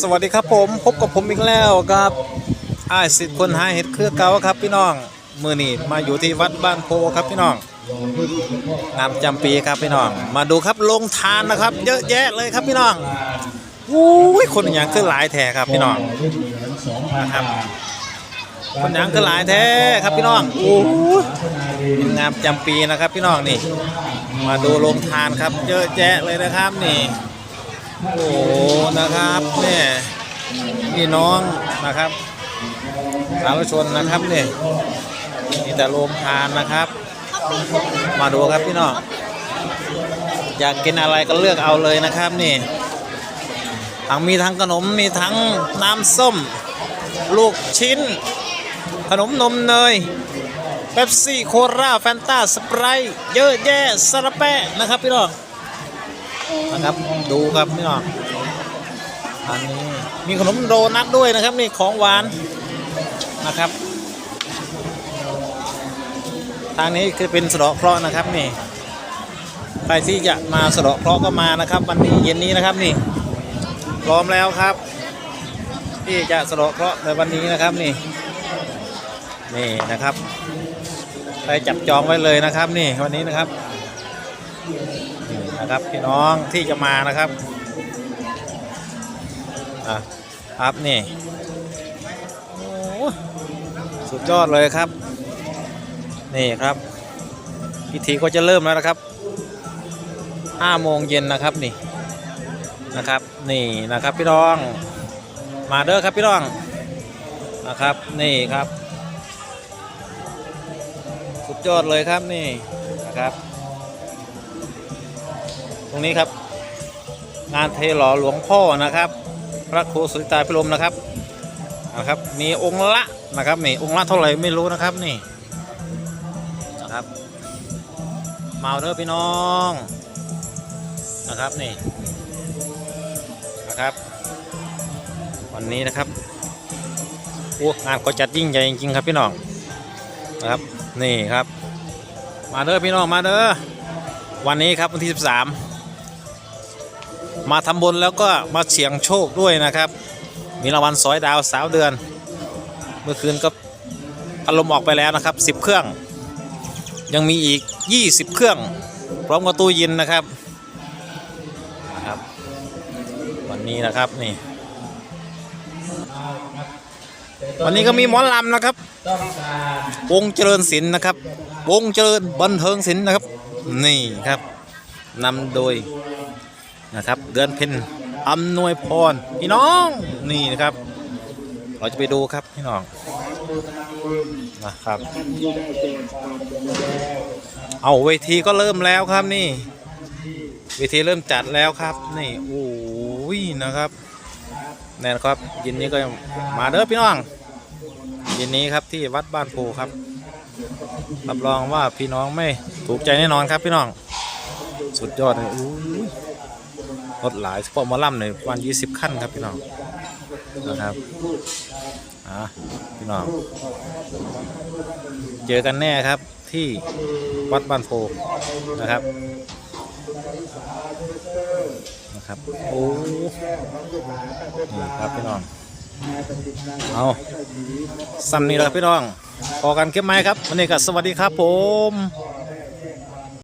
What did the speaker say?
สวัสดีครับผมพบกับผมอีกแล้วครับอ้ายสิทธิ์คนหาเห็ดเครือเก่าครับพี่น้องมือนี่มาอยู่ที่วัดบ้านโพครับพี่น้องงามจำปีครับพี่น้อง มาดูครับลงทานนะครับ เยอะแยะเลยครับพี่น้องอุ้ยคนอย่างขึ้นหลายแท้ครับพี่น้องนะครับคนอย่างขึ้นหลายแท้ครับพี่น้องโอ้ยเป็นงามจำปีนะครับพี่น้องนี่ มาดูลงทานครับ เยอะแยะเลยนะครับนี่โอ้ นะครับเนี่ยพี่น้องนะครับสาธุชนนะครับเนี่ยมีแต่โรงทานนะครับ มาดูครับพี่น้องอยากกินอะไรก็เลือกเอาเลยนะครับนี่ทั้งมีทั้งขนมมีทั้งน้ำส้ม ลูกชิ้น ขนมนมเนยเป๊ปซี่โคราแฟนตาสไปร์เยอะแยะสารแปะนะครับพี่น้องนะครับดูครับพี่น้อง อันนี้มีขนมโดนัทด้วยนะครับนี่ของหวานนะครับ ทางนี้คือเป็นสะเดาะเคราะห์นะครับนี่ใครที่จะมาสะเดาะเคราะห์ก็มานะครับ วันนี้เย็นนี้นะครับนี่ พร้อมแล้วครับ ที่จะสะเดาะเคราะห์ในวันนี้นะครับนี่นี่นะครับไปจับจองไว้เลยนะครับ นี่วันนี้นะครับนะครับพี่น้องที่จะมานะครับ อะครับนี่สุดยอดเลยครับ นี่ครับ พิธีก็จะเริ่มแล้วนะครับ5โมงเย็นนะครับนี่นะครับ นี่นะครับพี่น้อง มาเด้อครับพี่น้องนะครับนี่ครับ สุดยอดเลยครับนี่นะครับ ตรงนี้ครับ งานเทหล่อหลวงพ่อนะครับ พระครูสุริตาพิรมนะครับนะครับ มีองค์ละนะครับนี่องค์ละเท่าไหร่ไม่รู้นะครับนี่นะครับมาเด้อพี่น้องนะครับนี่นะครับ วันนี้นะครับโอ้งานก็จัดยิ่งใหญ่จริงๆครับพี่น้องนะครับนี่ครับ มาเด้อพี่น้องมาเด้อวันนี้ครับวันที่ 13 มาทำบุญแล้วก็มาเสี่ยงโชคด้วยนะครับ มีรางวัลสอยดาวสาวเดือน เมื่อคืนก็อารมณ์ออกไปแล้วนะครับ 10 เครื่อง ยังมีอีก 20 เครื่อง พร้อมกับตู้ย็นนะครับนะครับ วันนี้นะครับนี่วันนี้ก็มีหมอลำนะครับ วงเจริญศิลป์นะครับ วงเจริญบันเทิงศิลป์นะครับ นี่ครับนำโดย นะครับ เดือนเพ็ญอำนวยพรพี่น้องนี่นะครับ เราจะไปดูครับพี่น้องนะครับ เอาเวทีก็เริ่มแล้วครับนี่ เวทีเริ่มจัดแล้วครับ นี่โอ้ยนะครับแน่นครับยินนี้ก็มาเด้อพี่น้องย็นนี้ครับที่วัดบ้านโพครับรับรองว่าพี่น้องไม่ถูกใจแน่นอนครับพี่น้อง สุดยอดเลยอู้ย รถหลายเฉพาะหมอลำเลยวันยี่สิบขั้นครับพี่น้องนะครับอะพี่น้องเจอกันแน่ครับที่วัดบ้านโพนะครับนะครับโอ้นี่ครับพี่น้องเอาซ้ำนี่แหละครับพี่น้องพอกันคลิปไหมครับวันนี้ก็สวัสดีครับผม